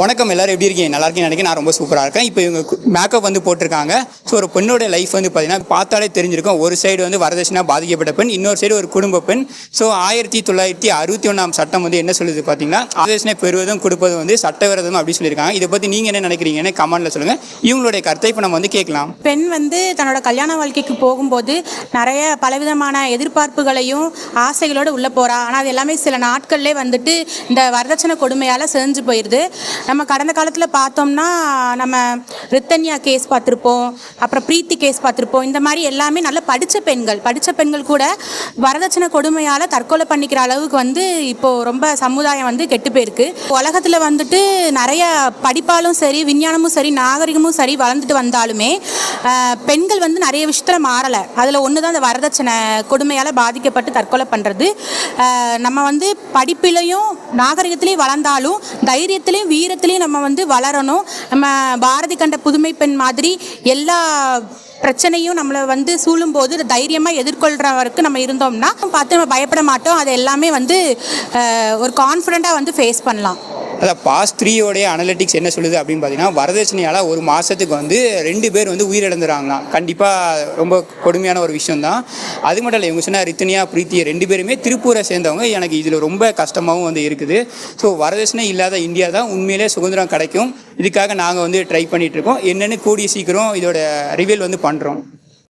வணக்கம் எல்லாரும். எப்படி இருக்கீங்க? நல்லா இருக்கீங்க நினைக்கிறேன். நான் ரொம்ப சூப்பராக இருக்கேன். இப்போ இவங்க மேக்கப் வந்து போட்டிருக்காங்க. ஸோ ஒரு பெண்ணோட லைஃப் வந்து பார்த்தீங்கன்னா பார்த்தாலே தெரிஞ்சிருக்கும். ஒரு சைடு வந்து வரதட்சணா பாதிக்கப்பட்ட பெண் இன்னொரு சைடு ஒரு குடும்ப பெண். ஸோ ஆயிரத்தி தொள்ளாயிரத்தி அறுபத்தி ஒன்றாம் சட்டம் வந்து என்ன சொல்லுது பார்த்தீங்கன்னா வரதட்சணை பெறுவதும் கொடுப்பதும் வந்து சட்டவிரோதம் அப்படின்னு சொல்லியிருக்காங்க. இதை பற்றி நீங்கள் என்ன நினைக்கிறீங்கன்னு கமெண்ட்டில் சொல்லுங்கள் இவங்களுடைய கருத்தை இப்போ நம்ம வந்து கேட்கலாம். பெண் வந்து தன்னோட கல்யாண வாழ்க்கைக்கு போகும்போது நிறைய பலவிதமான எதிர்பார்ப்புகளையும் ஆசைகளோடு உள்ளே போகிறா ஆனால் அது எல்லாமே சில நாட்கள்லேயே வந்துட்டு இந்த வரதட்சணை கொடுமையால் செஞ்சு போயிடுது நம்ம கடந்த காலத்தில் பார்த்தோம்னா நம்ம ரித்தன்யா கேஸ் பார்த்துருப்போம் அப்புறம் பிரீத்தி கேஸ் பார்த்துருப்போம். இந்த மாதிரி எல்லாமே நல்லா படித்த பெண்கள். படித்த பெண்கள் கூட வரதட்சணை கொடுமையால் தற்கொலை பண்ணிக்கிற அளவுக்கு வந்து இப்போது ரொம்ப சமுதாயம் வந்து கெட்டு போயிருக்கு. உலகத்தில் வந்துட்டு நிறைய படிப்பாலும் சரி விஞ்ஞானமும் சரி நாகரிகமும் சரி வளர்ந்துட்டு வந்தாலுமே பெண்கள் வந்து நிறைய விஷயத்தில் மாறலை. அதில் ஒன்று தான் அந்த வரதட்சணை கொடுமையால் பாதிக்கப்பட்டு தற்கொலை பண்ணுறது நம்ம வந்து படிப்பிலையும் நாகரிகத்திலையும் வளர்ந்தாலும் தைரியத்திலையும் வீரத்திலையும் நம்ம வந்து வளரணும். நம்ம பாரதி கண்ட புதுமை பெண் மாதிரி எல்லா பிரச்சனையும் நம்மளை வந்து சூழும்போது தைரியமாக எதிர்கொள்கிற வரைக்கும் நம்ம இருந்தோம்னா பார்த்து நம்ம பயப்பட மாட்டோம். அது எல்லாமே வந்து ஒரு கான்ஃபிடெண்ட்டாக வந்து ஃபேஸ் பண்ணலாம். அதான் பாஸ் த்ரீயோடைய அனலிட்டிக்ஸ் என்ன சொல்லுது அப்படின்னு பார்த்தீங்கன்னா வரதட்சணையால் ஒரு மாதத்துக்கு வந்து ரெண்டு பேர் வந்து உயிரிழந்துறாங்களாம். கண்டிப்பாக ரொம்ப கொடுமையான ஒரு விஷயம் தான் அது மட்டும் இல்லை இவங்க சொன்ன ரித்தனியா பிரீத்தி ரெண்டு பேருமே திருப்பூரை சேர்ந்தவங்க. எனக்கு இதில் ரொம்ப கஷ்டமாகவும் வந்து இருக்குது. ஸோ வரதட்சணை இல்லாத இந்தியா தான் உண்மையிலே சுதந்திரம் கிடைக்கும். இதுக்காக நாங்கள் வந்து ட்ரை பண்ணிகிட்ருக்கோம் என்னென்னு கூடிய சீக்கிரம் இதோட ரிவீல் வந்து பண்ணுறோம்